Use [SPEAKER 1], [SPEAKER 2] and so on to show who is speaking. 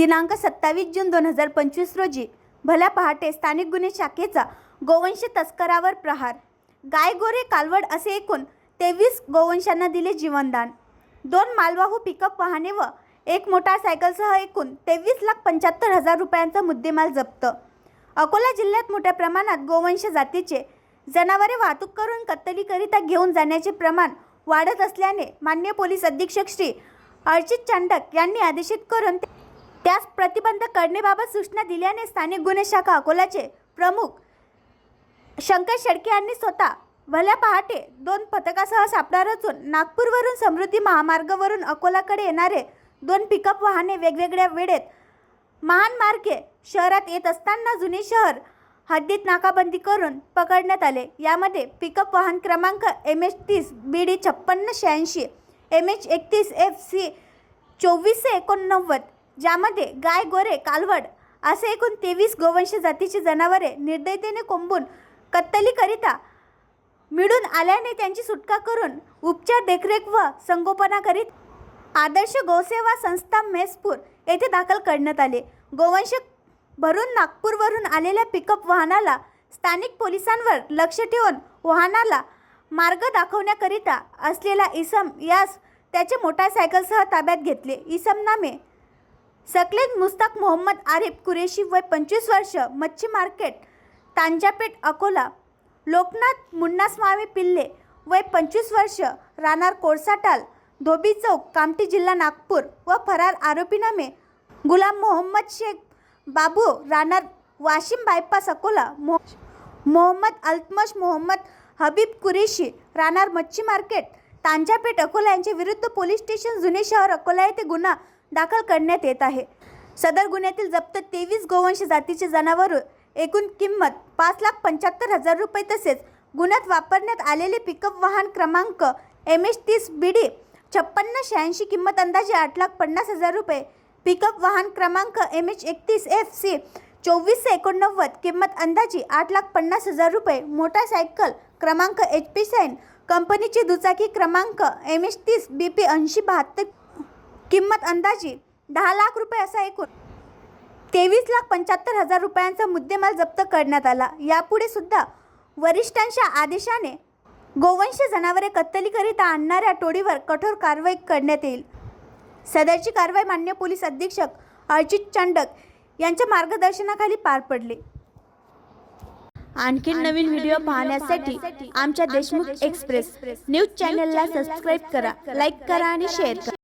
[SPEAKER 1] दिनांक सत्तावीस जून दोन हजार पंचवीस रोजी भल्या पहाटे स्थानिक गुन्हे शाखेचा गोवंश तस्करावर प्रहार. गाय गोरे कालवड असे एकूण तेवीस गोवंशांना दिले जीवनदान. दोन मालवाहू पिकअप वाहने व एक मोटारसायकलसह एकूण तेवीस लाख पंच्याहत्तर हजार रुपयांचा मुद्देमाल जप्त. अकोला जिल्ह्यात मोठ्या प्रमाणात गोवंश जातीचे जनावरे वाहतूक करून कत्तलीकरिता घेऊन जाण्याचे प्रमाण वाढत असल्याने मान्य पोलीस अधीक्षक श्री अर्चित चांडक यांनी आदेशित करून त्यास प्रतिबंध करण्याबाबत सूचना दिल्याने स्थानिक गुन्हे शाखा अकोलाचे प्रमुख शंकर शेडके यांनी स्वतः भल्या पहाटे दोन पथकासह सापळा रचून नागपूरवरून समृद्धी महामार्गावरून अकोलाकडे येणारे दोन पिकअप वाहने वेगवेगळ्या वेळेत महान मार्गे शहरात येत असताना जुने शहर हद्दीत नाकाबंदी करून पकडण्यात आले. यामध्ये पिकअप वाहन क्रमांक एम एच तीस बी डी छप्पन्न शहाऐंशी एम एच एकतीस एफ सी चोवीसशे एकोणनव्वद ज्यामध्ये गाय गोरे कालवड असे एकूण तेवीस गोवंश जातीची जनावरे निर्दयतेने कोंबून कत्तलीकरिता मिळून आल्याने त्यांची सुटका करून उपचार देखरेख व संगोपना करीत आदर्श गोसेवा संस्था मेसपूर येथे दाखल करण्यात आले. गोवंश भरून नागपूरवरून आलेल्या पिकअप वाहनाला स्थानिक पोलिसांवर लक्ष ठेवून वाहनाला मार्ग दाखवण्याकरिता असलेला इसम यास त्याचे मोटारसायकलसह ताब्यात घेतले. इसम नामे सकलेत मुस्ताक मोहम्मद आरिफ कुरेशी वय पंचवीस वर्ष मच्छी मार्केट तांजापेठ अकोला लोकनाथ मुन्नास्वामी पिल्ले वय पंचवीस वर्ष राहणार कोळसाटाल धोबी चौक कामठी जिल्हा नागपूर व फरार आरोपीनामे गुलाम मोहम्मद शेख बाबू राहणार वाशिम बायपास अकोला मो मोहम्मद अल्तमश मोहम्मद हबीब कुरेशी राहणार मच्छी मार्केट तांजापेठ अकोला यांच्या विरुद्ध पोलीस स्टेशन जुने शहर अकोला येथे गुन्हा दाखल करण्यात येत आहे. सदर गुन्ह्यातील जप्त तेवीस गोवंश जातीचे जनावर एकूण किंमत पाच लाख पंच्याहत्तर हजार रुपये तसेच गुन्ह्यात वापरण्यात आलेले पिकअप वाहन क्रमांक एम एच तीस बी डी छप्पन्न शहाऐंशी किंमत अंदाजे आठ लाख पन्नास हजार रुपये पिकअप वाहन क्रमांक एम एच एकतीस एफ सी चोवीसशे एकोणनव्वद किंमत अंदाजे आठ लाख पन्नास हजार रुपये मोटारसायकल क्रमांक एच पी साईन कंपनीची दुचाकी क्रमांक एम एच तीस बी पी ऐंशी बहात्तर किंमत अंदाजे दहा लाख रुपये असा एकूण. तेवीस लाख पंच्याहत्तर हजार रुपयांचा मुद्देमाल जप्त करण्यात आला. यापुढे सुद्धा वरिष्ठांच्या आदेशाने गोवंश जनावरे कत्तलीकरिता आणणाऱ्या टोळीवर कठोर कारवाई करण्यात येईल. सदरची कारवाई मान्य पोलीस अधीक्षक अर्जित चांडक यांच्या मार्गदर्शनाखाली पार पडली. आणखी नवीन व्हिडिओ पाहण्यासाठी आमच्या देशमुख एक्सप्रेस न्यूज चॅनलला सबस्क्राईब करा लाईक करा आणि शेअर करा.